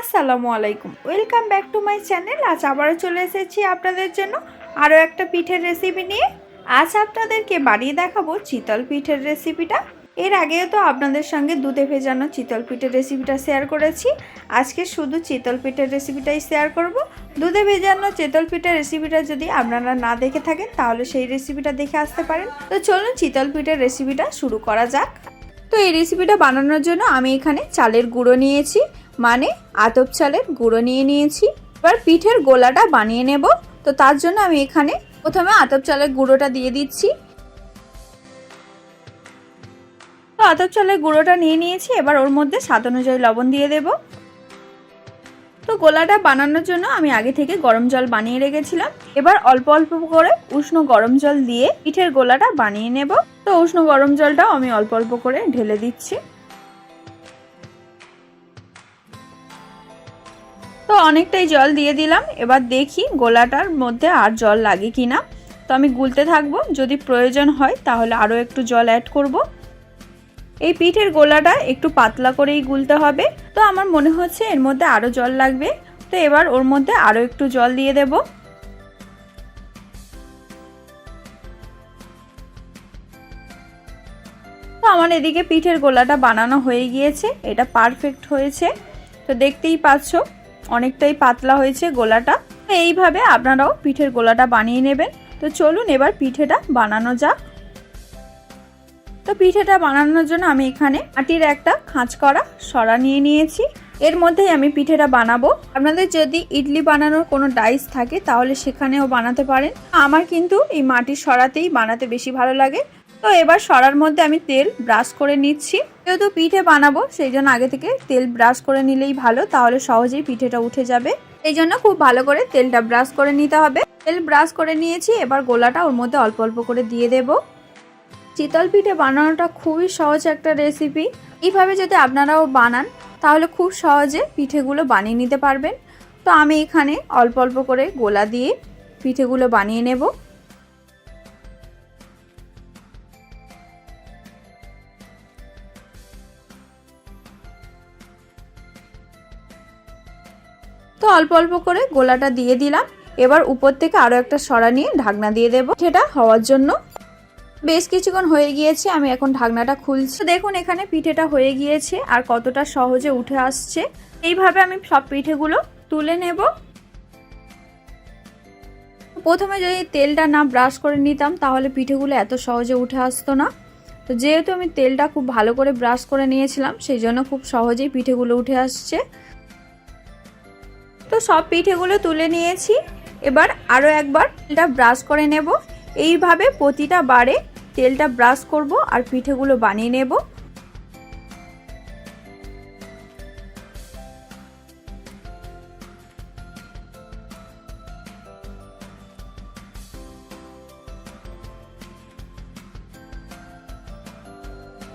আসসালামু আলাইকুম। Welcome back to my channel আজ আবারও চলে এসেছি আপনাদের জন্য আরও একটা পিঠের রেসিপি নিয়ে। আজ আপনাদেরকে বানিয়ে দেখাবো চিতল পিঠের রেসিপিটা এর আগেও তো আপনাদের সঙ্গে দুধে ভেজানো চিতল পিঠের রেসিপিটা শেয়ার করেছি। আজকে শুধু চিতল পিঠের রেসিপিটাই শেয়ার করব। দুধে ভেজানো চিতল পিঠের রেসিপিটা যদি আপনারা না দেখে থাকেন, তাহলে সেই রেসিপিটা দেখে আসতে পারেন। তো চলুন চিতল পিঠের রেসিপিটা শুরু করা যাক। তো এই রেসিপিটা বানানোর জন্য আমি এখানে চালের গুঁড়ো নিয়েছি। মানে আতপ চালের গুঁড়ো নিয়ে নিয়েছি। এবার পিঠের গোলাটা বানিয়ে নেব। তো তার জন্য আমি এখানে প্রথমে আতপ চালের গুঁড়োটা দিয়ে দিচ্ছি। তো আতপ চালের গুঁড়োটা নিয়ে নিয়েছি। এবার ওর মধ্যে স্বাদ অনুযায়ী লবণ দিয়ে দেব। তো গোলাটা বানানোর জন্য আমি আগে থেকে গরম জল বানিয়ে রেখেছিলাম। এবার অল্প অল্প করে উষ্ণ গরম জল দিয়ে পিঠের গোলাটা বানিয়ে নেব। তো উষ্ণ গরম জলটাও আমি অল্প অল্প করে ঢেলে দিচ্ছি। তো অনেকটাই জল দিয়ে দিলাম। এবার দেখি গোলাটার মধ্যে আর জল লাগে কি না তো আমি গুলতে থাকব। যদি প্রয়োজন হয় তাহলে আরও একটু জল অ্যাড করব। এই পিঠের গোলাটা একটু পাতলা করেই গুলতে হবে। তো আমার মনে হচ্ছে এর মধ্যে আরও জল লাগবে। তো এবার ওর মধ্যে আরও একটু জল দিয়ে দেব। তো আমার এদিকে পিঠের গোলাটা বানানো হয়ে গিয়েছে। এটা পারফেক্ট হয়েছে। তো দেখতেই পাচ্ছ। অনেকটাই পাতলা হয়েছে গোলাটা। এইভাবে আপনারাও পিঠের গোলাটা বানিয়ে নেবেন। তো চলুন এবার পিঠেটা বানানো যাক। তো পিঠেটা বানানোর জন্য আমি এখানে মাটির একটা খাঁচ করা সরা নিয়ে নিয়েছি। এর মধ্যেই আমি পিঠেটা বানাবো। আপনাদের যদি ইডলি বানানোর কোনো ডাইস থাকে, তাহলে সেখানেও বানাতে পারেন। আমার কিন্তু এই মাটির সরাতেই বানাতে বেশি ভালো লাগে। তো এবার সরার মধ্যে আমি তেল ব্রাশ করে নিচ্ছি। যেহেতু পিঠে বানাবো, সেই জন্য আগে থেকে তেল ব্রাশ করে নিলেই ভালো, তাহলে সহজেই পিঠেটা উঠে যাবে। এই জন্য খুব ভালো করে তেলটা ব্রাশ করে নিতে হবে। তেল ব্রাশ করে নিয়েছি, এবার গোলাটা ওর মধ্যে অল্প অল্প করে দিয়ে দেব। চিতল পিঠে বানানোটা খুবই সহজ একটা রেসিপি। এইভাবে যদি আপনারাও বানান, তাহলে খুব সহজে পিঠেগুলো বানিয়ে নিতে পারবেন। তো আমি এখানে অল্প অল্প করে গোলা দিয়ে পিঠেগুলো বানিয়ে নেব। তো অল্প অল্প করে গোলাটা দিয়ে দিলাম। এবার উপর থেকে আরও একটা সরা নিয়ে ঢাকনা দিয়ে দেবো। সেটা হওয়ার জন্য। বেশ কিছুক্ষণ হয়ে গিয়েছে, আমি এখন ঢাকনাটা খুলছি। দেখুন, এখানে পিঠেটা হয়ে গিয়েছে আর কতটা সহজে উঠে আসছে। এইভাবে আমি সব পিঠেগুলো তুলে নেব। প্রথমে যদি তেলটা না ব্রাশ করে নিতাম, তাহলে পিঠেগুলো এত সহজে উঠে আসতো না। তো যেহেতু আমি তেলটা খুব ভালো করে ব্রাশ করে নিয়েছিলাম, সেই জন্য খুব সহজেই পিঠেগুলো উঠে আসছে। সব পিঠেগুলো তুলে নিয়েছি। এবার আরও একবার তেলটা ব্রাশ করে নেব। এইভাবে প্রতিটা বারে তেলটা ব্রাশ করব আর পিঠেগুলো বানিয়ে নেব।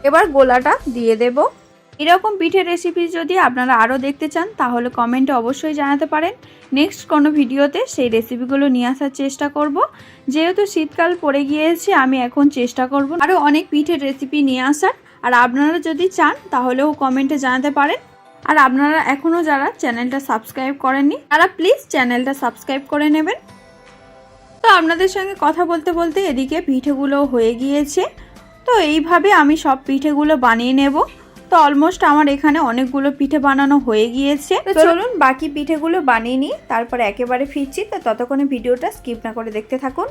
এবার গোলাটা দিয়ে দেব। এরকম পিঠের রেসিপি যদি আপনারা আরও দেখতে চান, তাহলে কমেন্টে অবশ্যই জানাতে পারেন। নেক্সট কোনো ভিডিওতে সেই রেসিপিগুলো নিয়ে আসার চেষ্টা করব। যেহেতু শীতকাল পড়ে গিয়েছে, আমি এখন চেষ্টা করব আরও অনেক পিঠের রেসিপি নিয়ে আসার। আর আপনারা যদি চান, তাহলেও কমেন্টে জানাতে পারেন। আর আপনারা এখনও যারা চ্যানেলটা সাবস্ক্রাইব করেননি, তারা প্লিজ চ্যানেলটা সাবস্ক্রাইব করে নেবেন। তো আপনাদের সঙ্গে কথা বলতে বলতে এদিকে পিঠেগুলো হয়ে গিয়েছে। তো এইভাবে আমি সব পিঠেগুলো বানিয়ে নেব। তো অলমোস্ট আমার এখানে অনেকগুলো পিঠে বানানো হয়ে গিয়েছে। তো চলুন বাকি পিঠেগুলো বানিয়ে নিই তারপরে একেবারে ফিরছি তো ততক্ষণে ভিডিওটা স্কিপ না করে দেখতে থাকুন।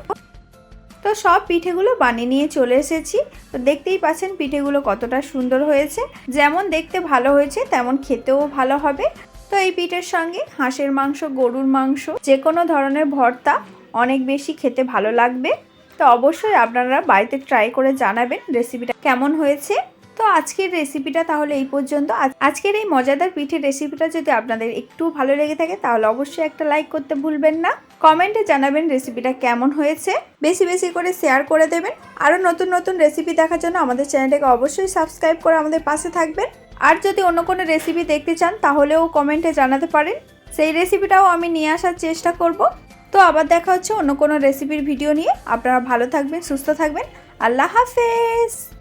তো সব পিঠেগুলো বানিয়ে নিয়ে চলে এসেছি। তো দেখতেই পাচ্ছেন পিঠেগুলো কতটা সুন্দর হয়েছে। যেমন দেখতে ভালো হয়েছে তেমন খেতেও ভালো হবে। তো এই পিঠের সঙ্গে হাঁসের মাংস গরুর মাংস যে কোনো ধরনের ভর্তা অনেক বেশি খেতে ভালো লাগবে। তো অবশ্যই আপনারা বাড়িতে ট্রাই করে জানাবেন রেসিপিটা কেমন হয়েছে। তো আজকের রেসিপিটা তাহলে এই পর্যন্ত। আজকের এই মজাদার পিঠের রেসিপিটা যদি আপনাদের একটু ভালো লেগে থাকে, তাহলে অবশ্যই একটা লাইক করতে ভুলবেন না। কমেন্টে জানাবেন রেসিপিটা কেমন হয়েছে। বেশি বেশি করে শেয়ার করে দেবেন। আরও নতুন নতুন রেসিপি দেখার জন্য আমাদের চ্যানেলটাকে অবশ্যই সাবস্ক্রাইব করে আমাদের পাশে থাকবেন। আর যদি অন্য কোনো রেসিপি দেখতে চান, তাহলেও কমেন্টে জানাতে পারেন। সেই রেসিপিটাও আমি নিয়ে আসার চেষ্টা করব। তো আবার দেখা হচ্ছে অন্য কোনো রেসিপির ভিডিও নিয়ে। আপনারা ভালো থাকবেন, সুস্থ থাকবেন। আল্লাহ হাফেজ!